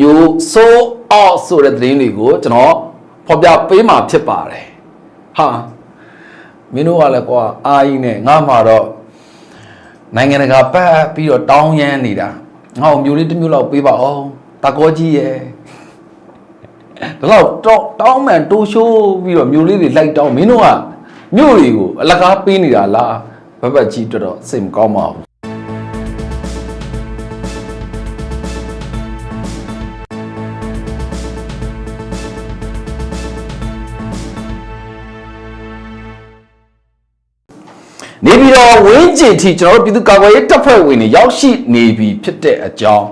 မျိုးစိုးအော့ဆိုတဲ့သတင်းတွေကိုကျွန်တော်ဖော်ပြပေးမှာဖြစ်ပါတယ်ဟာမင်းတို့ကလည်းကွာအာကြီးနဲ့ငါမှတော့နိုင်ငံတကာပတ်ပြီးတော့တောင်းရမ်းနေတာငါ့ကိုမျိုးလေးတစ်မျိုးလောက်ပေးပါအောင်တာကောကြီးရဲ့ဒါတော့တောင်းတောင်းမှန်တိုးရှိုးပြီးတော့မျိုးလေးတွေလိုက်တောင်းမင်းတို့ကမျိုးတွေကိုအလကားပေးနေတာလားဘဘကြီးတော်တော်စိတ်မကောင်းပါဘူး ဝင်းကျင်ထိကျွန်တော်တို့ပြည်သူ့ကာကွယ်ရေးတပ်ဖွဲ့ဝင်တွေရောက်ရှိနေပြီဖြစ်တဲ့အကြောင်း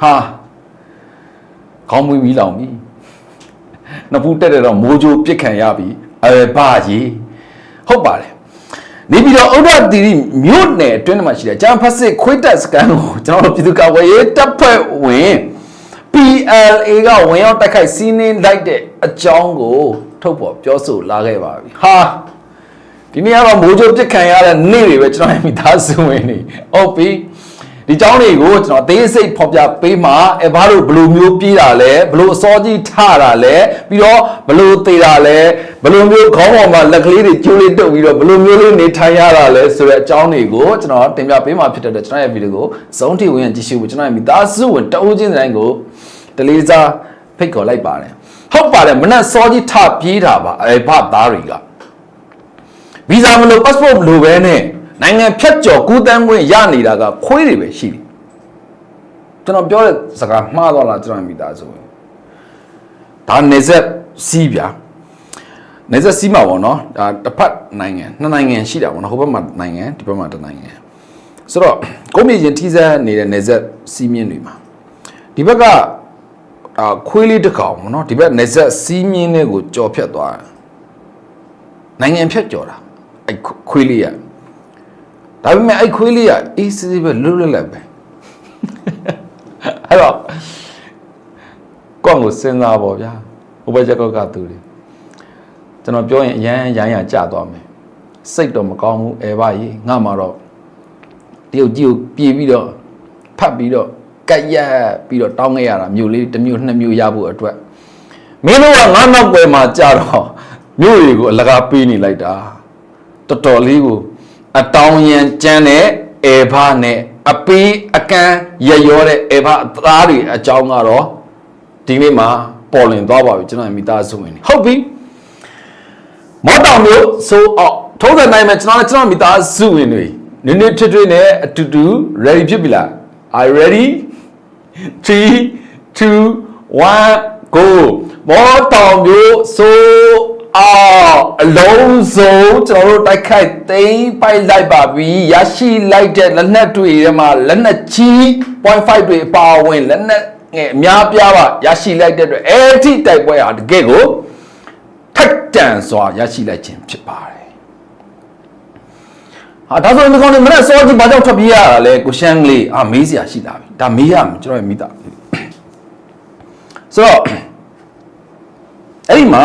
ဟာခေါင်းမွေးပြီးလောင်ပြီနှစ်ဖူးတက်တဲ့တော့မိုးကြိုးပြစ်ခံရပြီအဲဘာကြီးဟုတ်ပါတယ်နေပြီးတော့ဥဒ္ဒတိရိမြို့နယ်အတွင်းမှာရှိတဲ့ဂျမ်ဖက်စစ်ခွေးတက်စကန်ကိုကျွန်တော်တို့ပြည်သူ့ကာကွယ်ရေးတပ်ဖွဲ့ဝင် PLA ကဝင်ရောက်တိုက်ခိုက်စီးနင်းလိုက်တဲ့အကြောင်းကိုထုတ်ဖော်ပြောဆိုလာခဲ့ပါပြီဟာ ဒီနေ့ကတော့မိုးကြိုးပြစ်ခံရတဲ့နေ့တွေပဲကျွန်တော်ရဲ့မိသားစုဝင်နေဟုတ်ပြီဒီเจ้าတွေကိုကျွန်တော်အသေးစိတ်ဖော်ပြပေးမှာအဲဘာလို့ဘယ်လိုမျိုးပြေးတာလဲဘယ်လိုအစောကြီးထတာလဲပြီးတော့ဘယ်လိုသေးတာလဲဘယ်လိုမျိုးခေါင်းပေါ်မှာလက်ကလေးတွေကျိုးလေးတုပ်ပြီးတော့ဘယ်လိုမျိုးလေးနေထိုင်ရတာလဲဆိုတဲ့အကြောင်းတွေကိုကျွန်တော်တင်ပြပေးမှာဖြစ်တဲ့အတွက်ကျွန်တော်ရဲ့ဗီဒီယိုကိုစုံထိဝင်ကြည့်ရှုဖို့ကျွန်တော်ရဲ့မိသားစုဝင်တအုပ်ချင်းတိုင်းကိုတလေးစားဖိတ်ခေါ်လိုက်ပါတယ်ဟုတ်ပါတယ်မနက်စောကြီးထပြေးတာပါအဲဘာသားတွေက ဗီဇာမလို့ passport မလို့ပဲနဲ့နိုင်ငံဖြတ်ကျော်ကူးတန်းခွင့်ရနေတာကခွေးတွေပဲရှိတယ်ကျွန်တော်ပြောတဲ့စကားမှားသွားလားကျွန်တော်မိသားစုဝင်ဒါနေဆက်စီးဗျာနေဆက်စီးမှာပေါ့နော်ဒါတစ်ဖက်နိုင်ငံနှစ်နိုင်ငံရှိတာပေါ့နော်ဟိုဘက်မှာနိုင်ငံဒီဘက်မှာတစ်နိုင်ငံဆိုတော့ကိုမြေချင်းထိစပ်နေတဲ့နေဆက်စီးမြင့်တွေမှာဒီဘက်ကအာခွေးလေးတစ်ကောင်ပေါ့နော်ဒီဘက်နေဆက်စီးမြင့်တွေကိုကြော်ဖြတ်သွားတယ်နိုင်ငံဖြတ်ကျော်တာ အဲ့ခွေးလေးရဒါပေမဲ့အဲ့ခွေးလေးရအေးစစ်စစ်ပဲလွတ်လွတ်လပ်ပဲအဲ့တော့ကောင်းကိုစဉ်းစားပါဗျာဟိုဘက်ချက်ကောက်ကသူတွေကျွန်တော်ပြောရင်အရန်ရမ်းရကြသွားမယ်စိတ်တော့မကောင်းဘူးအဲပါကြီးငါမှတော့တရုတ်ကြီးကိုပြေးပြီးတော့ဖတ်ပြီးတော့ကြက်ရက်ပြီးတော့တောင်းခဲ့ရတာမျိုးလေးတစ်မျိုးနှစ်မျိုးရဖို့အတွက်မင်းတို့ကငါနောက်ွယ်မှာကြာတော့မြို့တွေကိုအလကားပေးနေလိုက်တာ တော်တော်လေးကိုအတောင်းရန်ကြမ်းတဲ့အေဖာနဲ့အပီးအကန်းရရောတဲ့အေဖာအသားတွေအကြောင်းကတော့ဒီနေ့မှာပေါ်လွင်သွားပါပြီကျွန်တော်ရဲ့မိသားစုဝင်တွေဟုတ်ပြီမော်တောင်မျိုးဆိုအောင်ထုံးစံနိုင်မဲ့ကျွန်တော်နဲ့ကျွန်တော်မိသားစုဝင်တွေနည်းနည်းထွေးထွေးနဲ့အတူတူ ready ဖြစ်ပြီလား are you ready 3 2 1 go မောတောင်မျိုးဆို အော်အလုံးစုံကျွန်တော်တို့တိုက်ခိုက်သိမ်းပိုက်လိုက်ပါပြီရရှိလိုက်တဲ့လက်နက်တွေထဲမှာလက်နက်ကြီး0.5တွေအပါအဝင်လက်နက်ငယ်အများပြားပါရရှိလိုက်တဲ့အတွက်အဲ့ဒီတိုက်ပွဲဟာတကယ့်ကိုထိုက်တန်စွာရရှိလိုက်ခြင်းဖြစ်ပါတယ်ဟာဒါဆိုရင်ဒီကောင်တွေမနေ့စောကြီးဘာကြောင့်ထွက်ပြေးရတာလဲကိုရှမ်းကလေးအာမေးစရာရှိတာပြီဒါမေးရမယ်ကျွန်တော်ရဲ့မိသားဆိုတော့အဲ့ဒီမှာ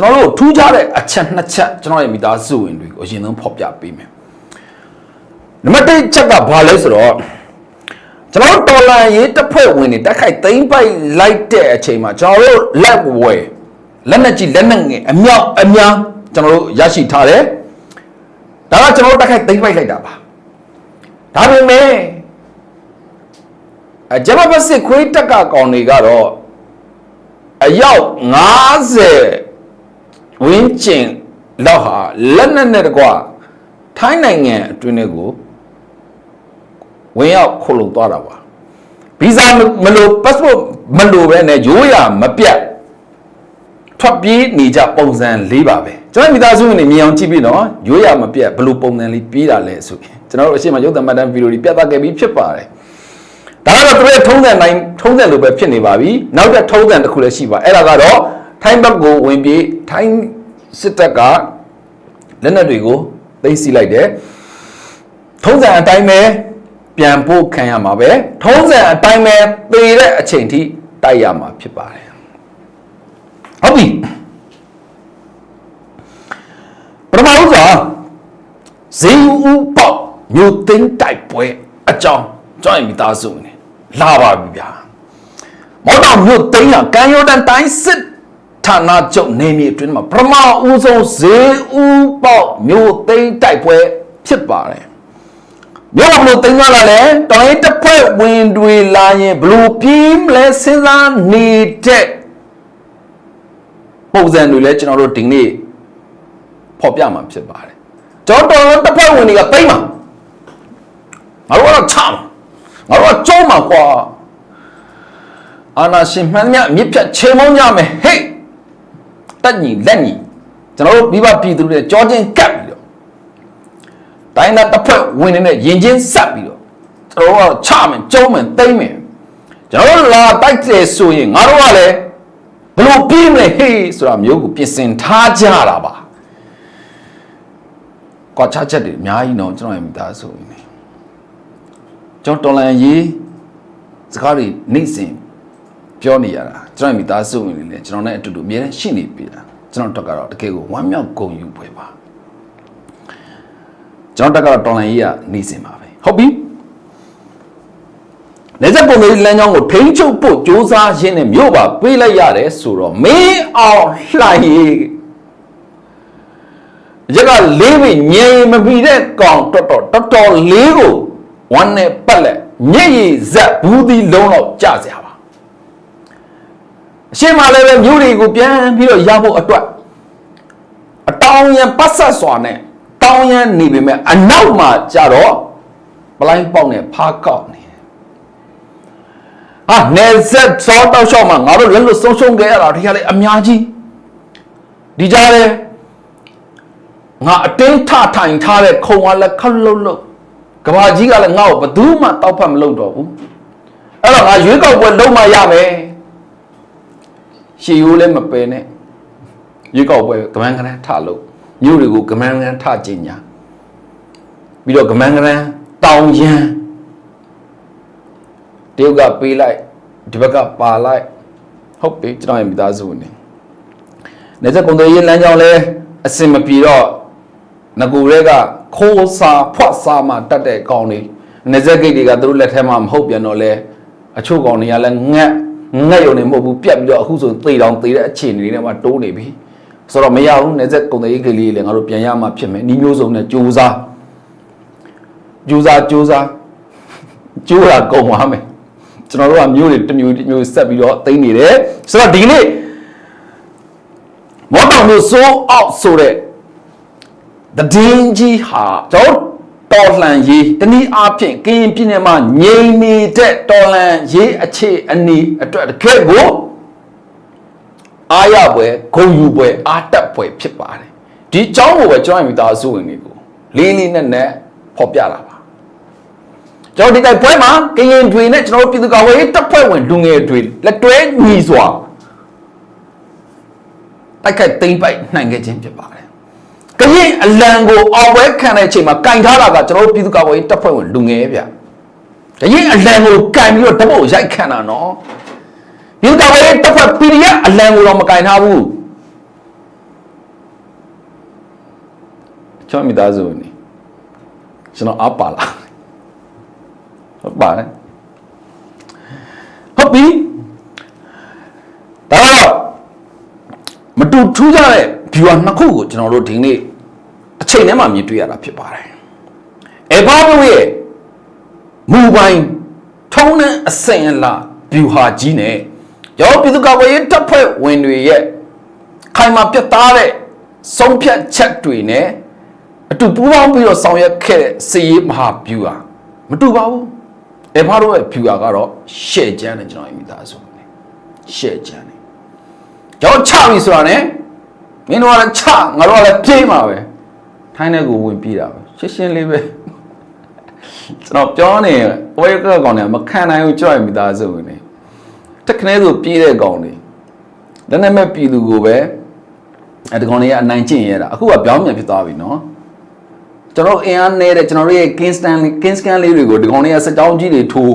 ကျွန်တော်တို့ထူးခြားတဲ့အချက်နှစ်ချက်ကျွန်တော်ရဲ့မိသားစုဝင်တွေကိုအရင်ဆုံးဖော်ပြပေးမယ်နံပါတ်1ချက်ကဘာလဲဆိုတော့ကျွန်တော်တို့တော်လန်ရေးတပ်ဖွဲ့ဝင်တွေတက်ခိုက်သိမ်းပိုက်လိုက်တဲ့အချိန်မှာကျွန်တော်တို့လက်ဝယ်လက်နက်ကြီးလက်နက်ငယ်အမြောက်အများကျွန်တော်တို့ရရှိထားတယ်ဒါကကျွန်တော်တို့တက်ခိုက်သိမ်းပိုက်လိုက်တာပါဒါပေမဲ့အဂျမဘတ်စစ်ခွေးတက်ကကောင်တွေကတော့အယောက်90 ဝင်းကျင်လောက်ဟာလက်နက်နဲ့တကွထိုင်းနိုင်ငံအတွင်းကိုဝင်ရောက်ခုတ်လုံသွားတာပါဗီဇာမလို့ passport မလို့ပဲနဲ့ရိုးရမပြတ်ထွက်ပြေးနေကြပုံစံလေးပါပဲကျွန်တော်မိသားစုဝင်တွေမြင်အောင်ကြည့်ပြီးတော့ရိုးရမပြတ်ဘယ်လိုပုံစံလေးပြေးတာလဲဆိုရင်ကျွန်တော်တို့အရှိမရုပ်သံမှတ်တမ်းဗီဒီယိုတွေပြသခဲ့ပြီးဖြစ်ပါတယ်ဒါကတော့သူတို့ရဲ့ထုံးစံတိုင်းထုံးစံလိုပဲဖြစ်နေပါပြီနောက်တစ်ထုံးစံတစ်ခုလည်းရှိပါအဲ့ဒါကတော့ ထိုင်းဘက်ကိုဝင်ပြေးထိုင်းစစ်တပ်ကလက်နက်တွေကိုသိမ်းဆီးလိုက်တယ်ထုံးစံအတိုင်းပဲပြန်ပို့ခံရမှာပဲထုံးစံအတိုင်းပဲပေတဲ့အချိန်ထိတိုက်ရမှာဖြစ်ပါတယ်ဟုတ်ပြီပထမဦးစွာဇေယူဦးပေါမြို့သိန်းတိုက်ပွဲအကြောင်းကြောင့်မိသားစုဝင်တွေလာပါပြီဗျာမောတော်မြို့သိန်းဟာကံယောတန်တိုင်းစစ် ဌာနချုပ်နေမြေအတွင်းမှာပထမဦးဆုံးဈေးဦးပေါက်မြို့သိန်းတိုက်ပွဲဖြစ်ပါတယ်မြို့ဘလို့သိန်းသွားလာလဲတော်ရင်တစ်ဖွဲ့ဝင်တွေလာရင်ဘလို့ပြင်းလဲစဉ်းစားနေတဲ့ပုံစံတွေလဲကျွန်တော်တို့ဒီနေ့ဖော်ပြမှာဖြစ်ပါတယ်ကျွန်တော်တော်တစ်ဖွဲ့ဝင်တွေကသိန်းမှာငါတို့ကတော့ချမှာငါတို့ကကျုံးမှာကွာအာနာရှင်မှန်မြအမြင့်ဖြတ်ချေမုန်းကြမယ်ဟေ့ တက်ညီလက်ညီကျွန်တော်တို့မိဘပြည်သူတွေကြောချင်းကပ်ပြီးတော့တိုင်းသားတစ်ဖက်ဝင်နေတဲ့ရင်ချင်းဆက်ပြီးတော့ကျွန်တော်တို့ကချမယ်ကျုံးမယ်တိမ့်မယ်ကျွန်တော်တို့လာတိုက်တယ်ဆိုရင်ငါတို့ကလည်းဘလို့ပြီးမလဲဟေးဆိုတာမျိုးကိုပြင်ဆင်ထားကြတာပါကွာချချက်တွေအများကြီးတော့ကျွန်တော်ရဲ့မိသားစုဝင်နေကျွန်တော်တော်လန်ရေးစကားတွေနေ့စဉ် ပြောနေရတာကျွန်တော်မိသားစုဝင်တွေလည်းကျွန်တော်နဲ့အတူတူအများနဲ့ရှိနေပြီလားကျွန်တော်တက်ကတော့တကယ်ကိုဝမ်းမြောက်ဂုဏ်ယူပွဲပါကျွန်တော်တက်ကတော့တော်လန်ကြီးကနေစဉ်ပါပဲဟုတ်ပြီလက်ဆက်ပုံလေးလမ်းကြောင်းကိုထိန်းချုပ်ဖို့စ조사ရင်းနဲ့မြို့ပါပေးလိုက်ရတယ်ဆိုတော့မင်းအောင်လှိုင်ရေးရက်ကလေးပဲငြိမ်မပြီးတဲ့ကောင်တော်တော်တော်တော်လေးကိုဝမ်းနဲ့ပတ်လက်ညက်ရည်ဇက်ဘူးဒီလုံးတော့ကြစရာပါ အရှင်းမလည်းပဲမြို့တွေကိုပြန်ပြီးတော့ရဖို့အတွက်အတောင်ရန်ပတ်ဆက်စွာနဲ့တောင်ရန်နေပေမဲ့အနောက်မှာကြတော့ပလိုင်းပေါက်နဲ့ဖားကောက်နေတယ်ဟာနေဆက်စောတောက်လျှောက်မှာငါတို့လည်းလို့ဆုံးရှုံးခဲ့ရတာဒီကလည်းအများကြီးဒီကြားလဲငါအတင်းထထိုင်ထားတဲ့ခုံကလည်းခက်လုတ်လုတ်ကဘာကြီးကလည်းငါ့ကိုဘယ်သူမှတောက်ဖတ်မလုပ်တော့ဘူးအဲ့တော့ငါရွေးကောက်ပွဲလုံးမရမယ် ရှေရိုးလည်းမပယ်နဲ့ရွေးကောက်ပွဲကမန်းကရန်ထလို့မြို့တွေကိုကမန်းကရန်ထကျင်ညာပြီးတော့ကမန်းကရန်တောင်ရန်တရုတ်ကပေးလိုက်ဒီဘက်ကပါလိုက်ဟုတ်ပြီကျွန်တော်ရဲ့မိသားစုဝင်နေနေစကုံတော်ရေးလမ်းကြောင်းလဲအစင်မပြေတော့ငကူတွေကခိုးစာဖွက်စာမှတတ်တဲ့ကောင်းတွေနေစက်ဂိတ်တွေကသူတို့လက်ထဲမှာမဟုတ်ပြန်တော့လဲအချို့ကောင်တွေကလည်းငက် ငက်ရုံနေမဟုတ်ဘူးပြက်ပြီးတော့အခုဆိုသေတောင်သေတဲ့အခြေအနေတွေမှာတိုးနေပြီဆိုတော့မရဘူးနေစက်ကုံတော်ရေးကလေးတွေလည်းငါတို့ပြန်ရမှဖြစ်မယ်ဤမျိုးစုံနဲ့ကြိုးစားကြိုးစားကြိုးစားကြိုးတာကုန်သွားမယ်ကျွန်တော်တို့ကမျိုးတွေတစ်မျိုးတစ်မျိုးဆက်ပြီးတော့သိနေတယ်ဆိုတော့ဒီနေ့မော်တော်မျိုးစိုးအောက်ဆိုတဲ့တည်င်းကြီးဟာကျွန်တော် တော်လှန်ရေးတနည်းအားဖြင့်ကရင်ပြည်နယ်မှာငြိမ်နေတဲ့တော်လှန်ရေးအခြေအနေအတွက်တကယ်ကိုအားရပွဲဂုဏ်ယူပွဲအားတက်ပွဲဖြစ်ပါတယ်ဒီအကြောင်းကိုပဲကျွန်တော်မိသားစုဝင်တွေကိုလေးလေးနက်နက်ဖော်ပြတာပါကျွန်တော်ဒီတိုက်ပွဲမှာကရင်တွေနဲ့ကျွန်တော်တို့ပြည်သူ့ကာကွယ်ရေးတပ်ဖွဲ့ဝင်လူငယ်တွေလက်တွဲညီစွာတိုက်ခိုက်သိမ်းပိုက်နိုင်ခဲ့ခြင်းဖြစ်ပါတယ် ကရင်အလံကိုအော်ပွဲခံတဲ့အချိန်မှာကင်ထားတာကကျွန်တော်တို့ပြည်သူ့ကာကွယ်ရေးတပ်ဖွဲ့ဝင်လူငယ်ဗျကရင်အလံကိုကင်ပြီးတော့တပုတ်ရိုက်ခံတာနော်ပြည်သူ့ကာကွယ်ရေးတပ်ဖွဲ့ PDF အလံကိုတော့မကင်ထားဘူးကျွန်တော်မိသားစုနေကျွန်တော်အပါလာဟုတ်ပါတယ်ဟုတ်ပြီဒါတော့မတူထူးကြတဲ့ viewer နှစ်ခုကိုကျွန်တော်တို့ဒီနေ့အ ချိန်ထဲမှာမြင်တွေ့ရတာဖြစ်ပါတယ်။အေဘာဘိုရဲ့မူပိုင်းထုံးတဲ့အစင်အလာ view ဟာကြီးနဲ့ရောပြည်သူ့ကာကွယ်ရေးတပ်ဖွဲ့ဝင်တွေရဲ့ခိုင်မာပြတ်သားတဲ့ဆုံးဖြတ်ချက်တွေနဲ့အတူပူးပေါင်းပြီးတော့ဆောင်ရွက်ခဲ့တဲ့စည်ရေးမဟာ view ဟာမတူပါဘူး။အေဘာတို့ရဲ့ view ကတော့ share ချမ်းတယ်ကျွန်တော်အမိသားစုနဲ့ share ချမ်းတယ်။ကျွန်တော်ချပြီဆိုတာ ਨੇ မင်းတို့ကလည်းချငါတို့ကလည်းပြေးမှာပဲ ထိုင်းတဲ့ကိုဝင်ပြေးတာပဲရှင်းရှင်းလေးပဲကျွန်တော်ပြောနေဝဲကကောင်နေမခံနိုင်ဘူးကြောက်ရမိသားစုဝင်နေတက်ခနဲဆိုပြေးတဲ့ကောင်နေလက်နဲ့မဲ့ပြည်သူကိုပဲအဲဒီကောင်တွေကအနိုင်ကျင့်ရတာအခုကပြောင်းပြန်ဖြစ်သွားပြီနော်ကျွန်တော်အင်အားနေတဲ့ကျွန်တော်တို့ရဲ့ Kingston Kingston လေးတွေကိုဒီကောင်တွေကစကြောင်းကြီးတွေထိုး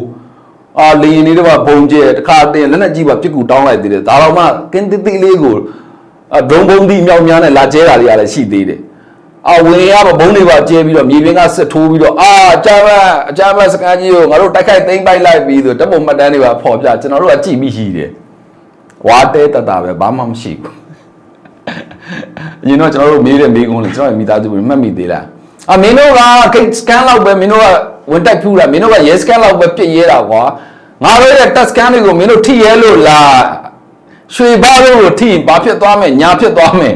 အာလေရင်လေးတော့ဘုံကျဲတခါတည်းလက်နဲ့ကြီးပါပြစ်ကူတောင်းလိုက်သေးတယ်ဒါတော့မှကင်းတိတိလေးကိုအဒုံဘုံဒီမြောက်များနဲ့လာကျဲတာတွေကလည်းရှိသေးတယ် အာဝင်ရပါဘုံတွေပါကျဲပြီးတော့မြေပြင်ကစစ်ထိုးပြီးတော့အာအကြမ်းဖက်အကြမ်းဖက်စကန်ကြီးကိုငါတို့တိုက်ခိုက်သိမ်းပိုက်လိုက်ပြီးဆိုတပ်ပုံမှတ်တမ်းတွေပါဖော်ပြကျွန်တော်တို့ကကြည့်ပြီးရှိတယ်ဝါတဲတတပဲဘာမှမရှိဘူးအရင်တော့ကျွန်တော်တို့မေးတဲ့မေးခွန်းလေကျွန်တော်မိသားစုတွေမှတ်မိသေးလားအာမင်းတို့ကကိတ်စကန်လောက်ပဲမင်းတို့ကဝင်တိုက်ဖူးတာမင်းတို့ကရဲစကန်လောက်ပဲပြစ်ရဲတာကွာငါတို့ရဲ့တက်စကန်တွေကိုမင်းတို့ထိရဲလို့လားရွှေဘားတို့ကိုထိရင်ဘာဖြစ်သွားမယ်ညာဖြစ်သွားမယ်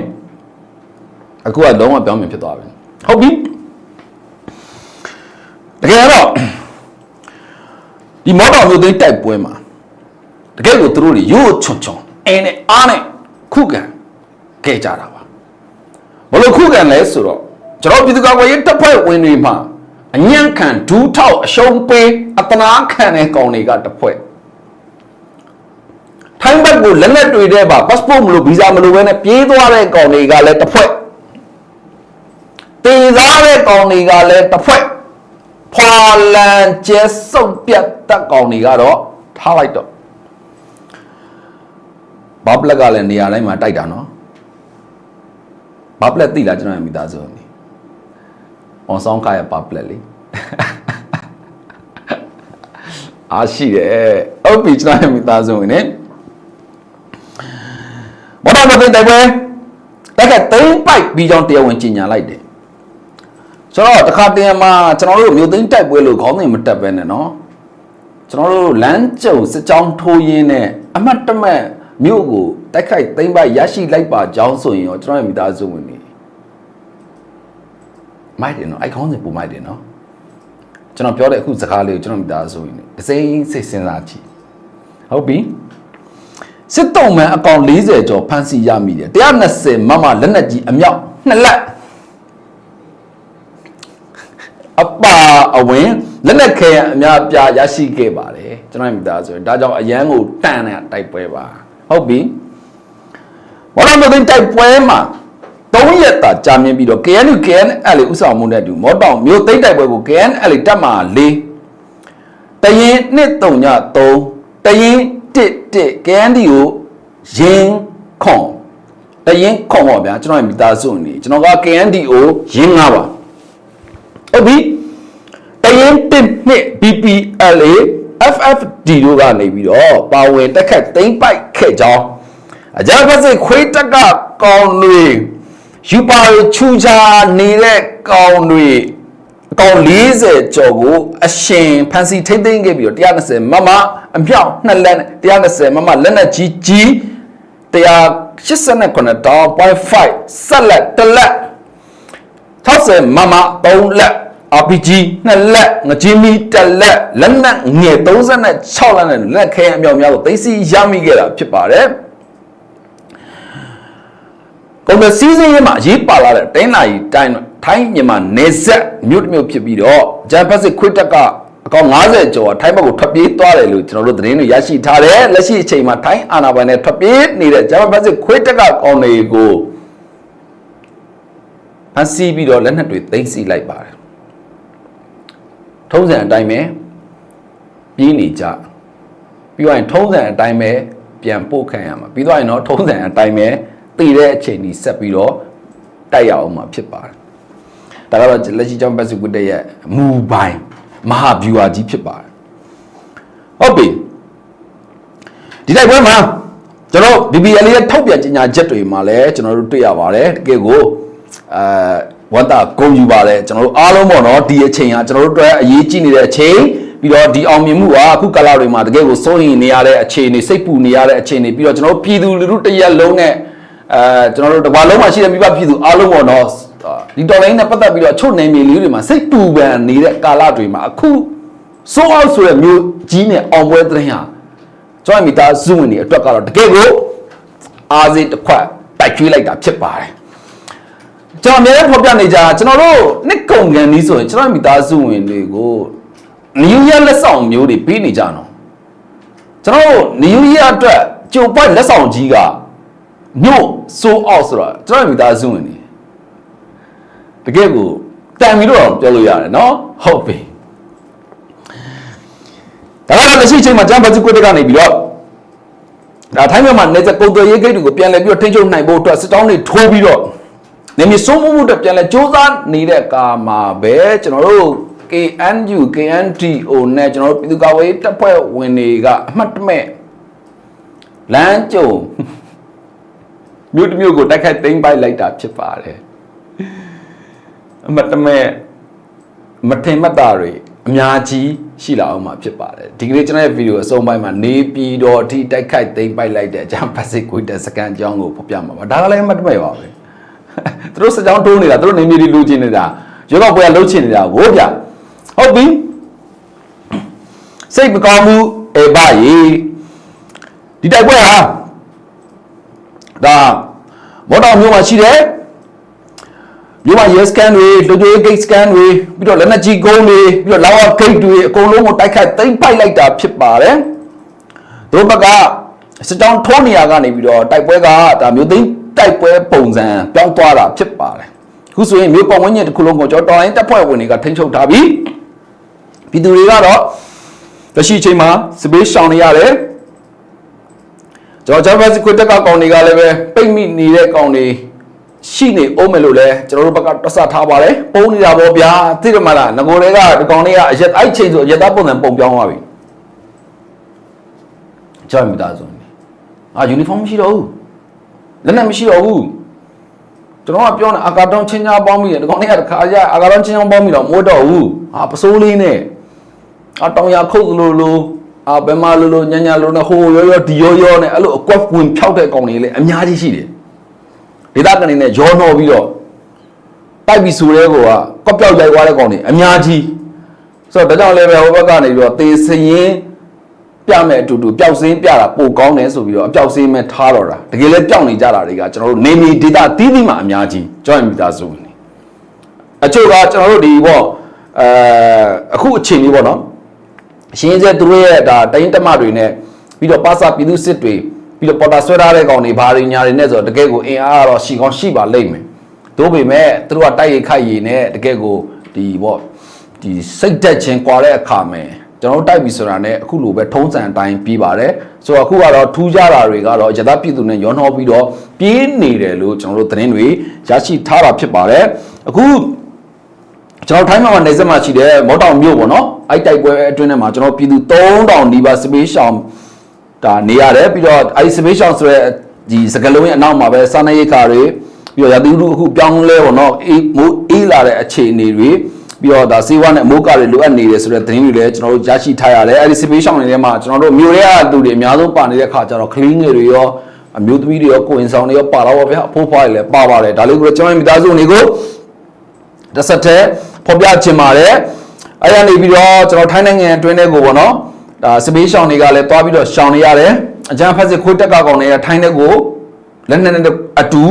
အခုကလုံးဝပြောင်းပြန်ဖြစ်သွားပြီဟုတ်ပြီတကယ်တော့ဒီမော်တော်မျိုးသိမ်းတိုက်ပွဲမှာတကယ်ကိုသူတို့တွေရိုးချွန်ချွန်အင်းနဲ့အားနဲ့ခုခံခဲ့ကြတာပါဘလို့ခုခံလဲဆိုတော့ကျွန်တော်ပြည်သူ့ကာကွယ်ရေးတပ်ဖွဲ့ဝင်တွေမှာအညံ့ခံဒူးထောက်အရှုံးပေးအတနာခံတဲ့ကောင်တွေကတစ်ဖွဲ့ထိုင်းဘက်ကိုလက်လက်တွေတဲ့ပါ passport မလို့ visa မလို့ပဲနဲ့ပြေးသွားတဲ့ကောင်တွေကလည်းတစ်ဖွဲ့ တည်သားတဲ့ကောင်တွေကလည်းတစ်ဖွဲ့ဖွာလန်ကျဲစုပ်ပြတ်တက်ကောင်တွေကတော့ထားလိုက်တော့ဘာပလက်ကလည်းနေရာတိုင်းမှာတိုက်တာနော်ဘာပလက်သိလားကျွန်တော်ရဲ့မိသားစုနေ။ on sound ကရဘာပလက်လေ။အားရှိတယ်။ဟုတ်ပြီကျွန်တော်ရဲ့မိသားစုနေ။ဘောတော်မသိတဲ့ပွဲတက်ကသိမ့်ပိုက်ပြီးကြောင်းတရားဝင်ကြီးညာလိုက်တယ်။ ဆိုတော့တခါတည်းမှာကျွန်တော်တို့မြို့သိမ်းတိုက်ပွဲလို့ခေါင်းစဉ်မတက်ပဲနဲ့နော်။ကျွန်တော်တို့လမ်းကြုံစစ်ကြောင်းထိုးရင်းနဲ့အမတ်တမတ်မြို့ကိုတိုက်ခိုက်သိမ့်ပိုက်ရရှိလိုက်ပါကြောင်းဆိုရင်ရောကျွန်တော်ရဲ့မိသားစုဝင်နေမိုက်တယ်နော်အိုက်ခေါင်းစဉ်ပူမိုက်တယ်နော်ကျွန်တော်ပြောတဲ့အခုစကားလေးကိုကျွန်တော်မိသားစုဝင်နေအစိမ့်စိတ်စဉ်းစားကြည့်ဟုတ်ပြီစစ်တုံးမှန်အကောင်40ကျော်ဖမ်းဆီးရမိတယ်120မမလက်နက်ကြီးအမြောက်နှစ်လက် အပါအဝင်လက်နက်ခဲအများပြားရရှိခဲ့ပါတယ်ကျွန်တော်မိသားစုဒါကြောင့်အရန်ကိုတန်တဲ့တိုက်ပွဲပါဟုတ်ပြီဘောရမသိန်းတိုက်ပွဲမှာ3ရက်တာကြာမြင့်ပြီးတော့ KNU KNL ဥဆောင်မှုနဲ့အတူမော်တောင်မြို့သိန်းတိုက်ပွဲကို KNL တက်မှာ၄တရင်233တရင်11 KND ကိုရင်ခွန်တရင်ခွန်ပေါ့ဗျာကျွန်တော်ရဲ့မိသားစုနေကျွန်တော်က KND ကိုရင်၅ပါ ဟုတ်ပြီတရင်1နှစ် BPLA FFD တို့ကနေပြီးတော့ပါဝင်တက်ခတ်သိမ့်ပိုက်ခဲ့ကြောင်းအကြမ်းဖက်စစ်ခွေးတက်ကကောင်းတွေယူပါချူချာနေတဲ့ကောင်းတွေအကောင်40ကျော်ကိုအရှင်ဖန်စီထိမ့်သိမ့်ခဲ့ပြီးတော့120မမအမြောက်နှစ်လက်နဲ့120မမလက်နဲ့ကြီးကြီး189တောင်း0.5ဆက်လက်တစ်လက် 60မမ3လက် RPG နှစ်လက်ငကြီးမီတစ်လက်လက်နက်ငယ်36လက်နဲ့လက်ခဲအမြောက်များကိုသိသိရမိခဲ့တာဖြစ်ပါတယ်ကုန်တဲ့စီးစင်းရေးမှာရေးပါလာတဲ့တိုင်းနာရီတိုင်းထိုင်းမြန်မာနေဆက်မြို့တစ်မြို့ဖြစ်ပြီးတော့ဂျမ်ဖက်စစ်ခွစ်တက်ကအကောင်90ကျော်ထိုင်းဘက်ကိုထွက်ပြေးသွားတယ်လို့ကျွန်တော်တို့သတင်းတွေရရှိထားတယ်လက်ရှိအချိန်မှာထိုင်းအာဏာပိုင်တွေထွက်ပြေးနေတဲ့ဂျမ်ဖက်စစ်ခွစ်တက်ကကောင်တွေကို ဖမ်းဆီးပြီးတော့လက်နက်တွေသိမ်းဆည်းလိုက်ပါတယ်ထုံးစံအတိုင်းပဲပြေးနေကြပြီးတော့ရင်ထုံးစံအတိုင်းပဲပြန်ပို့ခံရမှာပြီးတော့ရင်တော့ထုံးစံအတိုင်းပဲတည်တဲ့အချိန်ကြီးဆက်ပြီးတော့တိုက်ရအောင်မှာဖြစ်ပါတယ်ဒါကတော့လက်ရှိကျောင်းပတ်စုကုတ်ရဲ့မူပိုင်မဟာဗျူဟာကြီးဖြစ်ပါတယ်ဟုတ်ပြီဒီတိုက်ပွဲမှာကျွန်တော် BBL ရဲ့ထောက်ပြန်ကြေညာချက်တွေမှာလည်းကျွန်တော်တို့တွေ့ရပါတယ်တကယ်ကို အဲဝတ်တာဂုံယူပါတယ်ကျွန်တော်တို့အားလုံးပေါ့နော်ဒီအချိန်ဟာကျွန်တော်တို့အတွက်အရေးကြီးနေတဲ့အချိန်ပြီးတော့ဒီအောင်မြင်မှုဟာအခုကာလတွေမှာတကယ်ကိုစိုးရင်နေရတဲ့အခြေအနေစိတ်ပူနေရတဲ့အခြေအနေပြီးတော့ကျွန်တော်တို့ပြည်သူလူထုတရက်လုံးနဲ့အဲကျွန်တော်တို့တစ်ပါလုံးမှာရှိတဲ့မိဘပြည်သူအားလုံးပေါ့နော်ဒီတော်လိုင်းနဲ့ပတ်သက်ပြီးတော့အချို့နယ်မြေလေးတွေမှာစိတ်ပူပန်နေတဲ့ကာလတွေမှာအခုစိုးအောင်ဆိုတဲ့မျိုးကြီးနဲ့အောင်ပွဲတဲ့ဟာကျွန်တော်မိသားစုဝင်တွေအတွက်ကတော့တကယ်ကိုအားစိတ်တစ်ခွက်တိုက်ကျွေးလိုက်တာဖြစ်ပါတယ် ကျွန်တော်အများကြီးဖော်ပြနေကြကျွန်တော်တို့နှစ်ကုန်ကန်นี้ဆိုရင်ကျွန်တော်မိသားစုဝင်တွေကိုနယူးရလက်ဆောင်မျိုးတွေပေးနေကြတော့ကျွန်တော်တို့နယူးရအတွက်ကြိုပွက်လက်ဆောင်ကြီးကမြို့စိုးအောက်ဆိုတော့ကျွန်တော်မိသားစုဝင်တွေတကယ်ကိုတန်ပြီးတော့ပြောလို့ရတယ်နော်ဟုတ်ပြီဒါကတော့လက်ရှိအချိန်မှာဂျမ်ဘတ်စကွတ်တကနေပြီးတော့ဒါထိုင်းမြန်မာနယ်စပ်ကုန်သွယ်ရေးဂိတ်တွေကိုပြန်လည်ပြီးတော့ထိန်းချုပ်နိုင်ဖို့အတွက်စစ်တောင်းတွေထိုးပြီးတော့ နေမြေစိုးမှုမှုတက်ပြန်လဲစ조사နေတဲ့ကာမှာပဲကျွန်တော်တို့ KNU KNDO နဲ့ကျွန်တော်တို့ပြည်သူ့ကာကွယ်ရေးတပ်ဖွဲ့ဝင်တွေကအမှတ်တမဲ့လမ်းကြုံမြို့တစ်မြို့ကိုတိုက်ခိုက်သိမ်းပိုက်လိုက်တာဖြစ်ပါတယ်အမှတ်တမဲ့မထင်မှတ်တာတွေအများကြီးရှိလာအောင်မှာဖြစ်ပါတယ်ဒီကနေ့ကျွန်တော်ရဲ့ဗီဒီယိုအဆုံးပိုင်းမှာနေပြည်တော်အထိတိုက်ခိုက်သိမ်းပိုက်လိုက်တဲ့အကြောင်းပတ်စစ်ကွေးတဲ့စကန်အကြောင်းကိုဖော်ပြမှာပါဒါကလည်းအမှတ်တမဲ့ပါပဲ သူတို့စကြောင်းတိုးနေတာသူတို့နေမြေတွေလူချင်းနေတာရောဂါပွဲကလှုပ်ချင်နေတာကိုဗျဟုတ်ပြီစိတ်မကောင်းဘူးအေဘရေဒီတိုက်ပွဲဟာဒါမော်တော်မျိုးမှာရှိတယ်မြို့မှာ yes scan တွေလူတွေ gate scan တွေပြီးတော့လက်နက်ကြီးကုန်းတွေပြီးတော့ lava gate တွေအကုန်လုံးကိုတိုက်ခိုက်သိမ်းပိုက်လိုက်တာဖြစ်ပါတယ်သူတို့ဘက်ကစတောင်းထိုးနေရကနေပြီးတော့တိုက်ပွဲကဒါမျိုးသိမ်း တိုက်ပွဲပုံစံပြောင်းသွားတာဖြစ်ပါတယ်အခုဆိုရင်မြို့ပတ်ဝန်းကျင်တစ်ခုလုံးကိုကျွန်တော်တော်လိုင်းတပ်ဖွဲ့ဝင်တွေကထိန်းချုပ်ထားပြီးပြည်သူတွေကတော့လက်ရှိအချိန်မှာစပေးရှောင်နေရတယ်ကျွန်တော်ဂျာဗတ်ကွတ်တက်ကကောင်တွေကလည်းပဲပိတ်မိနေတဲ့ကောင်တွေရှိနေအောင်မယ်လို့လဲကျွန်တော်တို့ဘက်ကတဆထားပါတယ်ပုံနေတာပေါ့ဗျာသိတယ်မလားငကိုတွေကဒီကောင်တွေကအရက်အဲ့ချိန်ဆိုရက်သားပုံစံပုံပြောင်းသွားပြီကြောက်မိသားစုအာယူနီဖောင်းမရှိတော့ဘူး လက်နက်မရှိတော့ဘူးကျွန်တော်ကပြောနေအာကာတောင်းချင်းချာပေါင်းမိတယ်ဒီကောင်တွေကတခါရအာကာတောင်းချင်းချာပေါင်းမိတော့မိုးတော့ဘူးအာပစိုးလေးနဲ့အာတောင်ရခုတ်လို့လို့အာဘယ်မှာလို့လို့ညညလို့နဲ့ဟိုရောရောဒီရောရောနဲ့အဲ့လိုအကွက်ဝင်ဖြောက်တဲ့ကောင်တွေလည်းအများကြီးရှိတယ်ဒေသကနေနဲ့ရောနှောပြီးတော့တိုက်ပြီးဆိုတဲ့ကောကကော့ပြောက်ရိုက်သွားတဲ့ကောင်တွေအများကြီးဆိုတော့ဒါကြောင့်လည်းပဲဟိုဘက်ကနေပြီးတော့တေစရင် ပြမဲ့အတူတူပျောက်စင်းပြတာပိုကောင်းတယ်ဆိုပြီးတော့အပျောက်စင်းမဲ့ထားတော့တာတကယ်လည်းပျောက်နေကြတာတွေကကျွန်တော်တို့နေမီဒေတာတီးတီးမှအများကြီး join မိသားစုဝင်နေအချို့ကကျွန်တော်တို့ဒီပေါ့အဲအခုအချိန်လေးပေါ့နော်အရှင်းစဲသူတို့ရဲ့ဒါတိုင်းတမတွေနဲ့ပြီးတော့ပါစာပြည်သူစစ်တွေပြီးတော့ပေါ်တာဆွဲထားတဲ့ကောင်တွေဘာတွေညာတွေနဲ့ဆိုတော့တကယ်ကိုအင်အားကတော့ရှိကောင်းရှိပါလိမ့်မယ်တို့ပေမဲ့သူတို့ကတိုက်ရိုက်ခိုက်ရည်နဲ့တကယ်ကိုဒီပေါ့ဒီစိတ်သက်ခြင်းကွာတဲ့အခါမှာ ကျွန်တော်တို့တိုက်ပြီဆိုတာနဲ့အခုလိုပဲထုံးစံအတိုင်းပြီးပါတယ်ဆိုတော့အခုကတော့ထူးခြားတာတွေကတော့ယသပြည်သူနဲ့ရောနှောပြီးတော့ပြေးနေတယ်လို့ကျွန်တော်တို့သတင်းတွေရရှိထားတာဖြစ်ပါတယ်အခုကျွန်တော်ထိုင်းမှာနေစက်မှာရှိတဲ့မော်တောင်မြို့ပေါ့နော်အဲ့တိုက်ပွဲအတွင်းထဲမှာကျွန်တော်ပြည်သူ3000နီးပါးစပေးရှောင်ဒါနေရတယ်ပြီးတော့အဲ့ဒီစပေးရှောင်ဆိုရဲဒီစကလုံးရဲ့အနောက်မှာပဲစာနေရိတ်ခါတွေပြီးတော့ရာသီဥတုအခုပြောင်းလဲပေါ့နော်အေးမိုးအေးလာတဲ့အခြေအနေတွေ ပြီးတော့ဒါစေဝါနဲ့အမိုးကတွေလိုအပ်နေတယ်ဆိုတဲ့သတင်းတွေလည်းကျွန်တော်တို့ရရှိထားရတယ်အဲ့ဒီစပေးရှောင်တွေထဲမှာကျွန်တော်တို့မြို့ရဲကလူတွေအများဆုံးပါနေတဲ့ခါကျတော့ကလင်းငယ်တွေရောအမျိုးသမီးတွေရောကိုရင်ဆောင်တွေရောပါတော့ဗျာအဖိုးဖွားတွေလည်းပါပါတယ်ဒါလေးကိုကျွန်တော်မိသားစုတွေကိုတစ်ဆက်တည်းဖော်ပြချင်ပါတယ်အဲ့ရနေပြီးတော့ကျွန်တော်ထိုင်းနိုင်ငံအတွင်းထဲကိုပေါ့နော်ဒါစပေးရှောင်တွေကလည်းတွားပြီးတော့ရှောင်နေရတယ်အကြမ်းဖက်စစ်ခွေးတက်ကကောင်တွေကထိုင်းတဲ့ကိုလက်နက်နဲ့အတူ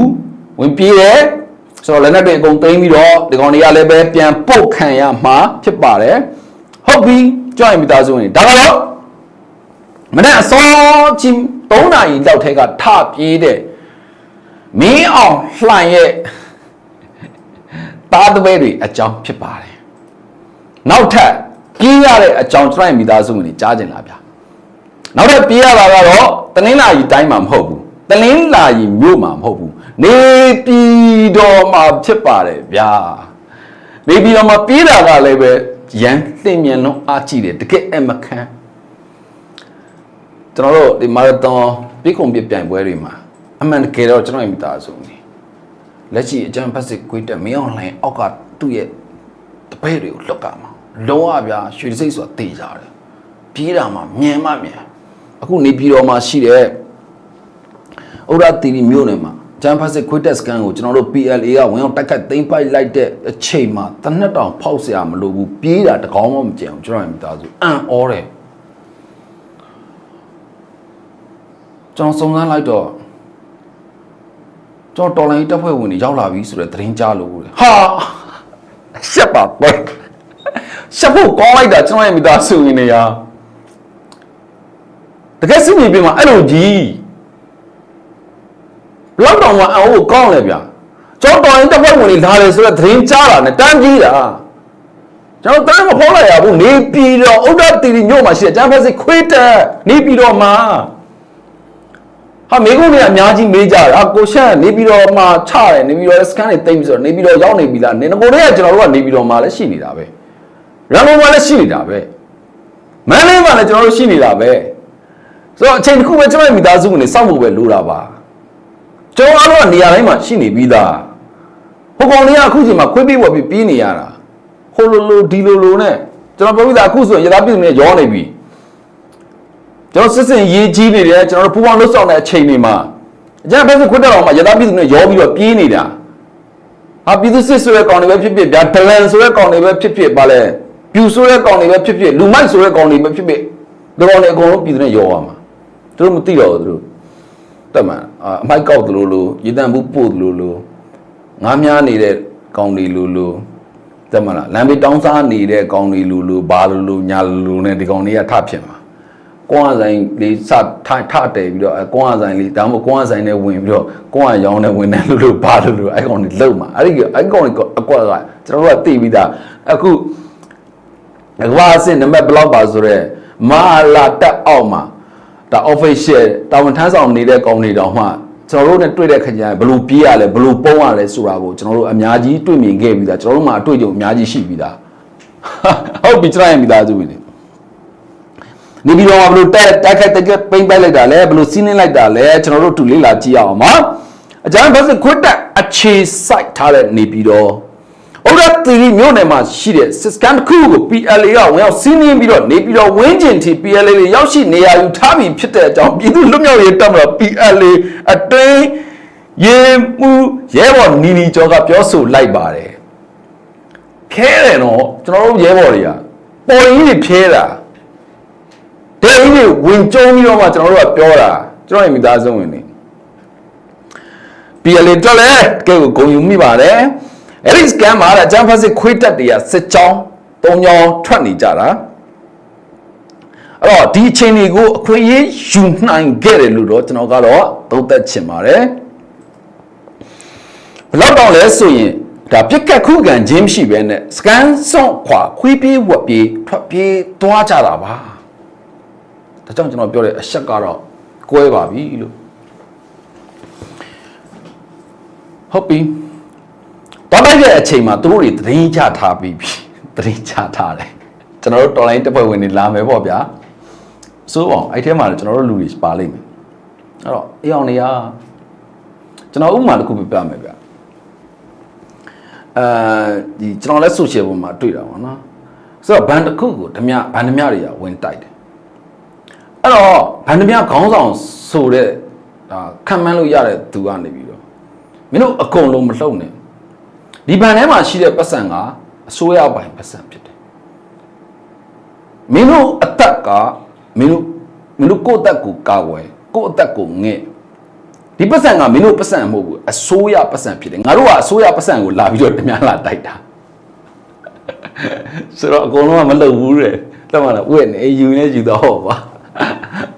ဝင်ပြေးတယ် ဆိုတော့လက်နက်တွေအကုန်သိမ်းပြီးတော့ဒီကောင်တွေကလည်းပဲပြန်ပုတ်ခံရမှာဖြစ်ပါတယ်ဟုတ်ပြီကြောက်ရင်မိသားစုဝင်ဒါကတော့မနေ့အစောချင်း3နာရီလောက်ထဲကထပြေးတဲ့မင်းအောင်လှန်ရဲ့သားသမီးတွေအကြောင်းဖြစ်ပါတယ်နောက်ထပ်ပြေးရတဲ့အကြောင်းကျွန်တော်မိသားစုဝင်တွေကြားကြင်လားဗျာနောက်ထပ်ပြေးရတာကတော့တနင်္လာရီတိုင်းမှာမဟုတ်ဘူးတနင်္လာရီမြို့မှာမဟုတ်ဘူး နေပြည်တော်မှာဖြစ်ပါတယ်ဗျာနေပြည်တော်မှာပြေးတာကလည်းပဲရန်သိမြန်လုံးအားကြည့်တယ်တကယ်အမခံကျွန်တော်တို့ဒီမာရသွန်ပြေးခုံပြပြိုင်ပွဲတွေမှာအမှန်တကယ်တော့ကျွန်တော်ရဲ့မိသားစုနေလက်ရှိအကြံဖက်စစ်ကွေးတက်မင်းအောင်လှိုင်အောက်ကသူ့ရဲ့တပည့်တွေကိုလွတ်ကမှာလုံးဝဗျာရွှေစိတ်ဆိုတာတေးကြတယ်ပြေးတာမှာမြန်မှမြန်အခုနေပြည်တော်မှာရှိတဲ့ဥရတီဗီမြို့နယ်မှာ ဂျမ်ဖတ်စစ်ခွေးတက်စကန်ကိုကျွန်တော်တို့ PLA ကဝင်အောင်တိုက်ခတ်သိမ်းပိုက်လိုက်တဲ့အချိန်မှာတနက်တောင်ဖောက်เสียမလို့ဘူးပြေးတာတကောင်းမှမကြံဘူးကျွန်တော်ရဲ့မိသားစုအံ့ဩတယ်ကျွန်တော်စုံစမ်းလိုက်တော့ကျွန်တော်တော်လိုင်းတပ်ဖွဲ့ဝင်တွေရောက်လာပြီဆိုတဲ့သတင်းကြားလို့ဟာရှက်ပါပဲရှက်ဖို့ကောင်းလိုက်တာကျွန်တော်ရဲ့မိသားစုဝင်တွေရာတကယ်စစ်မြေပြင်မှာအဲ့လိုကြီး လောက်တောင်မှအအိုးကောင်းလေဗျာကျွန်တော်တော်ရင်တပ်ဖွဲ့ဝင်တွေလာတယ်ဆိုတော့သတင်းကြားတာနဲ့တန်းကြီးတာကျွန်တော်တန်းမဖော်လိုက်ရဘူးနေပြည်တော်ဥဒ္ဒတီရီမြို့မှာရှိတဲ့ကျန်းဖက်စစ်ခွေးတက်နေပြည်တော်မှာဟာမိကုန်းတွေကအများကြီးမေးကြတယ်ဟာကိုရှန့်နေပြီးတော့မှချတယ်နေပြီးတော့စကန်တွေတိတ်ပြီးဆိုတော့နေပြီးတော့ရောက်နေပြီလားနေငကိုတွေကကျွန်တော်တို့ကနေပြီးတော့မှလည်းရှိနေတာပဲရန်ကုန်မှာလည်းရှိနေတာပဲမန္တလေးမှာလည်းကျွန်တော်တို့ရှိနေတာပဲဆိုတော့အချိန်တစ်ခုပဲကျွန်တော်မိသားစုကနေစောင့်ဖို့ပဲလိုတာပါ ကျွန်တော်အားလုံးကနေရာတိုင်းမှာရှိနေပြီးသားဟိုကောင်တွေကအခုချိန်မှာခွေးပေးပေါ်ပြီးပြေးနေရတာဟိုလိုလိုဒီလိုလိုနဲ့ကျွန်တော်ပြောပြီးသားအခုဆိုရင်ရသားပြည်သူတွေရောနေပြီကျွန်တော်စစ်စင်ရေးကြီးနေတယ်ကျွန်တော်တို့ပူပေါင်းလှုပ်ဆောင်တဲ့အချိန်တွေမှာအကြမ်းဖက်စစ်ခွတ်တက်အောင်မှာရသပြည်သူတွေရောပြီးတော့ပြေးနေတာဟာပြည်သူစစ်ဆိုတဲ့ကောင်တွေပဲဖြစ်ဖြစ်ဗျာဒလန်ဆိုတဲ့ကောင်တွေပဲဖြစ်ဖြစ်ပါလဲပြူဆိုတဲ့ကောင်တွေပဲဖြစ်ဖြစ်လူမိုက်ဆိုတဲ့ကောင်တွေပဲဖြစ်ဖြစ်ဒီကောင်တွေအကုန်လုံးပြည်သူတွေရောရမှာသူတို့မသိတော့ဘူးသူတို့ တက်မှန်အာအမိုက်ကောက်သလိုလိုရေတံဘူးပို့သလိုလိုငားများနေတဲ့ကောင်တွေလိုလိုတက်မှန်လားလမ်းဘေးတောင်းစားနေတဲ့ကောင်တွေလိုလိုဘာလိုလိုညာလိုလိုနဲ့ဒီကောင်တွေကထဖြစ်မှာကွန်းအဆိုင်လေးစထထတယ်ပြီးတော့အဲကွန်းအဆိုင်လေးဒါမှမဟုတ်ကွန်းအဆိုင်နဲ့ဝင်ပြီးတော့ကွန်းအရောင်းနဲ့ဝင်တယ်လို့လို့ဘာလို့လို့အဲကောင်တွေလုံမှာအဲ့ဒီအဲကောင်တွေအကွက်ကကျွန်တော်တို့ကသိပြီးသားအခုအကွာအစင်နံပါတ်ဘလောက်ပါဆိုတော့မာလာတက်အောက်မှာ ဒါ official တာဝန်ထမ်းဆောင်နေတဲ့ကောင်တွေတောင်မှကျွန်တော်တို့နဲ့တွေ့တဲ့ခါကျရင်ဘယ်လိုပြေးရလဲဘယ်လိုပုံးရလဲဆိုတာကိုကျွန်တော်တို့အများကြီးတွေ့မြင်ခဲ့ပြီးသားကျွန်တော်တို့မှအတွေ့အကြုံအများကြီးရှိပြီးသားဟုတ်ပြီကျွန်တော်ရမိသားစုဝင်တွေနေပြီးတော့ဘယ်လိုတက်တက်ခက်တက်ခက်ပိမ့်ပိုက်လိုက်တာလဲဘယ်လိုစီးနှင်းလိုက်တာလဲကျွန်တော်တို့တူလေးလာကြည့်ရအောင်ပါအကြမ်းဖက်စစ်ခွတ်တက်အခြေစိုက်ထားတဲ့နေပြီးတော့ ဥရသီရီမြို့နယ်မှာရှိတဲ့စစ်ကန်တစ်ခုကို PLA ကဝင်ရောက်စီးနှင်းပြီးတော့နေပြီးတော့ဝင်းကျင်တီ PLA တွေရောက်ရှိနေရာယူထားပြီးဖြစ်တဲ့အကြောင်းပြည်သူလွတ်မြောက်ရေးတပ်မတော် PLA အတွင်းရေမှုရဲဘော်နီနီကျော်ကပြောဆိုလိုက်ပါတယ်ခဲတယ်နော်ကျွန်တော်တို့ရဲဘော်တွေကပေါ်ရင်းတွေဖျဲတာတဲ့ကြီးတွေဝင်ကျုံပြီးတော့မှကျွန်တော်တို့ကပြောတာကျွန်တော်ရဲ့မိသားစုဝင်နေပြည်လေတက်လေကဲကိုဂုံယူမိပါတယ် အဲ့ဒီစကန်မှာအကြမ်းဖက်စစ်ခွေးတက်တွေကစစ်ကြောင်းသုံးကြောင်းထွက်နေကြတာအဲ့တော့ဒီအချိန်တွေကိုအခွင့်အရေးယူနိုင်ခဲ့တယ်လို့တော့ကျွန်တော်ကတော့သုံးသက်ချင်ပါတယ်ဘယ်လောက်တောင်လဲဆိုရင်ဒါပြက်ကတ်ခုခံခြင်းမရှိဘဲနဲ့စကန်ဆောင်ခွာခွေးပြေးဝက်ပြေးထွက်ပြေးသွားကြတာပါဒါကြောင့်ကျွန်တော်ပြောတဲ့အချက်ကတော့ကွဲပါပြီလို့ဟုတ်ပြီ တော့လိုက်တဲ့အချိန်မှာသူတို့တွေသတရင်ချထားပြီးပြီသတရင်ချထားတယ်ကျွန်တော်တို့တော်လိုင်းတပ်ဖွဲ့ဝင်တွေလာမယ်ပေါ့ဗျာဆိုအောင်အဲ့ထဲမှာလည်းကျွန်တော်တို့လူတွေပါလိမ့်မယ်အဲ့တော့အေးအောင်နေရကျွန်တော်ဥပမာတစ်ခုပြပြမယ်ဗျအဲဒီကျွန်တော်လည်း social ပေါ်မှာတွေ့တာပေါ့နော်ဆိုတော့ဘန်တစ်ခုကိုဓမြဘန်ဓမြတွေကဝင်တိုက်တယ်အဲ့တော့ဗန္ဒမြခေါင်းဆောင်ဆိုတဲ့ဒါခံမှန်းလို့ရတဲ့သူကနေပြီးတော့မင်းတို့အကုန်လုံးမလှုပ်နဲ့ ဒီဗန်ထဲမှာရှိတဲ့ပတ်စံကအစိုးရပိုင်ပတ်စံဖြစ်တယ်မင်းတို့အသက်ကမင်းတို့မင်းတို့ကိုယ့်အသက်ကိုကာဝယ်ကိုယ့်အသက်ကိုငဲ့ဒီပတ်စံကမင်းတို့ပတ်စံမဟုတ်ဘူးအစိုးရပတ်စံဖြစ်တယ်ငါတို့ကအစိုးရပတ်စံကိုလာပြီးတော့တမန်လာတိုက်တာဆိုတော့အကုန်လုံးကမလုပ်ဘူးတဲ့လက်မလားဥရဲ့နေယူနေယူတော့ဟောပါ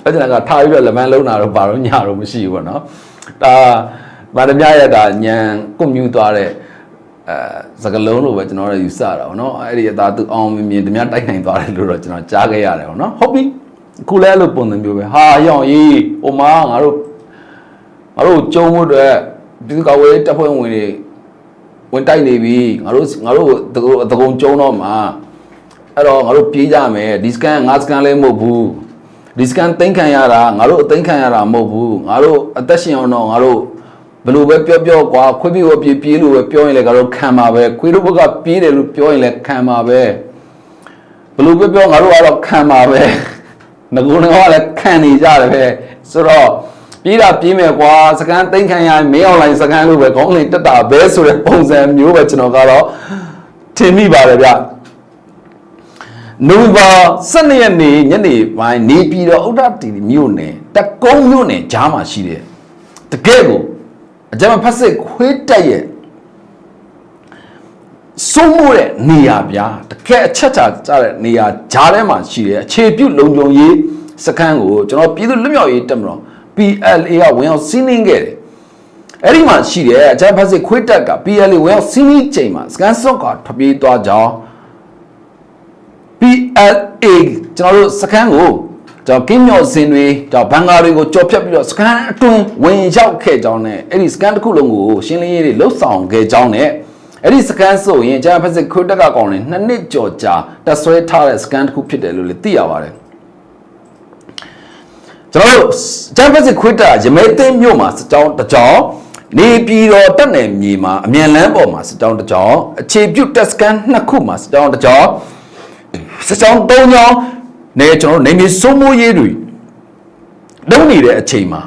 အဲ့ဒါကထားပြီးတော့လက်မန်းလုံးတာတော့ဘာလို့ညာတော့မရှိဘူးပေါ့နော်ဒါဗာဒမြရဲ့ဒါညံကွန်မြူသွားတဲ့ အဲစကလုံးလို့ပဲကျွန်တော်တို့ယူဆတာပေါ့နော်အဲ့ဒီအသာသူအောင်မြင်မြင်ဓမြတိုက်နိုင်သွားတယ်လို့တော့ကျွန်တော်ကြားခဲ့ရတယ်ပေါ့နော်ဟုတ်ပြီခုလဲအဲ့လိုပုံစံမျိုးပဲဟာရောင်ကြီးဟိုမှာငါတို့ငါတို့ကြုံဖို့အတွက်ဒီကဝေးတပ်ဖွဲ့ဝင်တွေဝင်တိုက်နေပြီငါတို့ငါတို့တကုတကုံကျုံတော့မှာအဲ့တော့ငါတို့ပြေးကြမယ်ဒီစကန်ငါစကန်လည်းမဟုတ်ဘူးဒီစကန်သိမ်းခံရတာငါတို့အသိမ်းခံရတာမဟုတ်ဘူးငါတို့အသက်ရှင်အောင်တော့ငါတို့ ဘယ်လိုပဲပြောပြောကွာခွေးပြေကိုပြေးပြေးလို့ပဲပြောရင်လည်းငါတို့ခံပါပဲခွေးတို့ဘက်ကပြေးတယ်လို့ပြောရင်လည်းခံပါပဲဘယ်လိုပဲပြောငါတို့ကတော့ခံပါပဲငကူငေါကလည်းခံနေကြတယ်ပဲဆိုတော့ပြေးတာပြေးမယ်ကွာစကန်သိမ်းခံရရင်မင်းအွန်လိုင်းစကန်လို့ပဲခေါင်းလိန်တက်တာပဲဆိုတဲ့ပုံစံမျိုးပဲကျွန်တော်ကတော့ထင်မိပါတယ်ဗျနိုဝင်ဘာ12ရက်နေ့ညနေပိုင်းနေပြည်တော်ဥဒ္ဒတီမြို့နယ်တကုံးမြို့နယ်ကြားမှာရှိတဲ့တကယ်ကို အကြမ်းဖက်စစ်ခွေးတက်ရဲ့စိုးမိုးတဲ့နေရာပြားတကယ်အချက်ချာကြတဲ့နေရာကြားထဲမှာရှိတဲ့အခြေပြုလုံခြုံရေးစခန်းကိုကျွန်တော်ပြည်သူ့လွတ်မြောက်ရေးတပ်မတော် PLA ကဝင်ရောက်စီးနင်းခဲ့တယ်အဲ့ဒီမှာရှိတဲ့အကြမ်းဖက်စစ်ခွေးတက်က PLA ဝင်ရောက်စီးနင်းချိန်မှာစကန်စော့ကထွက်ပြေးသွားကြောင်း PLA ကျွန်တော်တို့စခန်းကို ကျွန်ကျွန်တော်ကင်းမြော့စင်တွေကျွန်တော်ဘန်ကာတွေကိုကြော်ဖြတ်ပြီးတော့စကန်အတွင်းဝင်ရောက်ခဲ့ကြောင်းနဲ့အဲ့ဒီစကန်တစ်ခုလုံးကိုရှင်းလင်းရေးတွေလှုပ်ဆောင်ခဲ့ကြောင်းနဲ့အဲ့ဒီစကန်ဆိုရင်ဂျာဖက်စစ်ခွတ်တက်ကကောင်တွေနှစ်နှစ်ကြော်ကြာတက်ဆွဲထားတဲ့စကန်တစ်ခုဖြစ်တယ်လို့လည်းသိရပါတယ်ကျွန်တော်တို့ဂျာဖက်စစ်ခွတ်တက်ရမဲသိမ်းမြို့မှာစကြောင်းတစ်ကြောင်းနေပြည်တော်တက်နယ်မြေမှာအမြန်လန်းပေါ်မှာစကြောင်းတစ်ကြောင်းအခြေပြုတက်စကန်နှစ်ခုမှာစကြောင်းတစ်ကြောင်းစကြောင်း၃ကြောင်း နဲ့ကျွန်တော်တို့နေမြေစိုးမိုးရေးတွေလုံးနေတဲ့အချိန်မှာ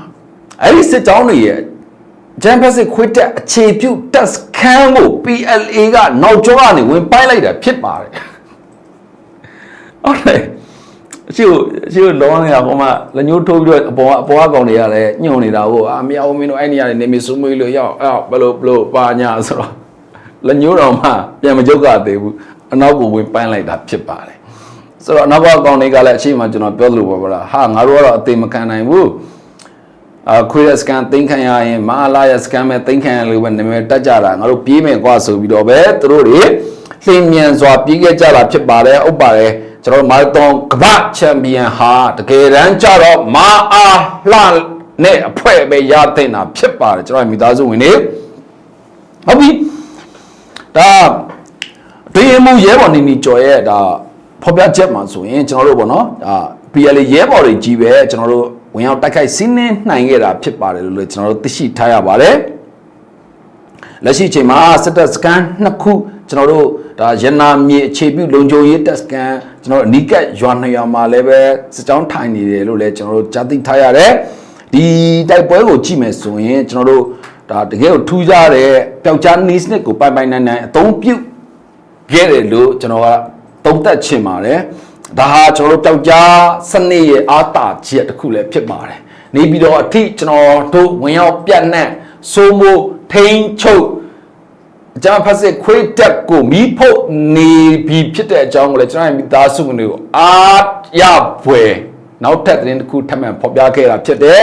အဲ့ဒီစစ်ကြောင်းတွေရဲ့ဂျမ်ဖက်စစ်ခွေးတက်အခြေပြုတက်စခန်းကို PLA ကနောက်ကျောကနေဝင်ပိုင်းလိုက်တာဖြစ်ပါတယ်ဟုတ်တယ်အရှိကိုအရှိကိုလောင်းနေတာဟိုမှာလက်ညှိုးထိုးပြီးတော့အပေါ်ကအပေါ်ကကောင်တွေကလည်းညှို့နေတာဟိုအာမရအောင်မင်းတို့အဲ့နေရာနေနေမြေစိုးမိုးရေးလို့ရောက်အဲ့ဘလို့ဘလို့ပါညာဆိုတော့လက်ညှိုးတော်မှပြန်မကြုတ်ကသေးဘူးအနောက်ကိုဝင်ပိုင်းလိုက်တာဖြစ်ပါတယ် ဆိုတော့နောက်ဘက်အကောင့်တွေကလည်းအရှိမကျွန်တော်ပြောသလိုပါဗလားဟာငါတို့ကတော့အသေးမခံနိုင်ဘူးအာခွေးရစကန်သိမ်းခံရရင်မဟာလာရစကန်မဲ့သိမ်းခံရလို့ပဲနာမည်တက်ကြတာငါတို့ပြေးမယ်ကွာဆိုပြီးတော့ပဲသူတို့တွေလှင်မြန်စွာပြေးခဲ့ကြတာဖြစ်ပါတယ်ဥပပါတယ်ကျွန်တော်မာရသွန်ကမ္ဘာချန်ပီယံဟာတကယ်တမ်းကျတော့မာအားလှနဲ့အဖွဲပဲရတဲ့တာဖြစ်ပါတယ်ကျွန်တော်မိသားစုဝင်တွေဟုတ်ပြီဒါဒွေမှုရဲဘော်နေနေကြော်ရဲ့ဒါ ဖော်ပြချက်မှာဆိုရင်ကျွန်တော်တို့ပေါ့နော်ဒါ PLA ရဲဘော်တွေကြီးပဲကျွန်တော်တို့ဝင်ရောက်တိုက်ခိုက်စီးနှင်းနိုင်ခဲ့တာဖြစ်ပါတယ်လို့လည်းကျွန်တော်တို့သိရှိထားရပါတယ်လက်ရှိအချိန်မှာစစ်တပ်စကန်နှစ်ခုကျွန်တော်တို့ဒါရနာမြေအခြေပြုလုံခြုံရေးတပ်စကန်ကျွန်တော်တို့အနီးကပ်ရွာနှစ်ရွာမှာလည်းပဲစစ်ကြောင်းထိုင်နေတယ်လို့လည်းကျွန်တော်တို့ကြားသိထားရတယ်ဒီတိုက်ပွဲကိုကြည့်မယ်ဆိုရင်ကျွန်တော်တို့ဒါတကယ်ကိုထူးခြားတဲ့ပျောက်ကြားနီးစနစ်ကိုပိုင်ပိုင်နိုင်နိုင်အသုံးပြုခဲ့တယ်လို့ကျွန်တော်က သုံးသပ်ချင်ပါတယ်ဒါဟာကျွန်တော်တို့တောက်ကြားစနစ်ရဲ့အာတာချက်တစ်ခုလည်းဖြစ်ပါတယ်နေပြီးတော့အထိကျွန်တော်တို့ဝင်ရောက်ပြတ်နှံ့စိုးမိုးထိန်ချုပ်အကြမ်းဖက်စစ်ခွေးတက်ကိုမီးဖုတ်နေပြီးဖြစ်တဲ့အကြောင်းကိုလည်းကျွန်တော်ရဲ့မိသားစုဝင်တွေကိုအားရဖွယ်နောက်ထပ်သတင်းတစ်ခုထပ်မံဖော်ပြခဲ့တာဖြစ်တယ်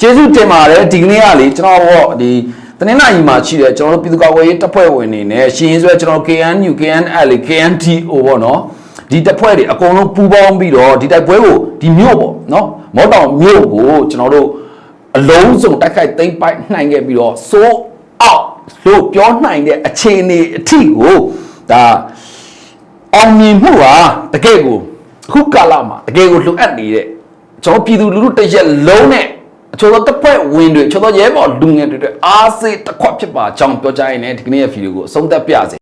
ကျေးဇူးတင်ပါတယ်ဒီကနေ့ကလေကျွန်တော်တို့ဒီ တနင်္လာရီမှာရှိတယ်ကျွန်တော်တို့ပြည်သူ့ကာကွယ်ရေးတပ်ဖွဲ့ဝင်တွေနဲ့ရှင်းရင်းဆွဲကျွန်တော် KNU KNL KNTO ပေါ့နော်ဒီတပ်ဖွဲ့တွေအကုန်လုံးပူးပေါင်းပြီးတော့ဒီတိုက်ပွဲကိုဒီမြို့ပေါ့နော်မောတောင်မြို့ကိုကျွန်တော်တို့အလုံးစုံတိုက်ခိုက်သိမ်းပိုက်နိုင်ခဲ့ပြီးတော့စိုးအောက်လို့ပြောနိုင်တဲ့အခြေအနေအထိကိုဒါအောင်မြင်မှုဟာတကယ်ကိုအခုကာလမှာတကယ်ကိုလိုအပ်နေတဲ့ကျွန်တော်ပြည်သူလူထုတစ်ရက်လုံးနဲ့ အချို့သောတပ်ဖွဲ့ဝင်တွေအချို့သောရဲဘော်လူငယ်တွေအတွက်အားစိတ်တစ်ခွက်ဖြစ်ပါကြောင်းပြောကြရင်လည်းဒီကနေ့ရဲ့ဗီဒီယိုကိုအဆုံးသတ်ပြစေ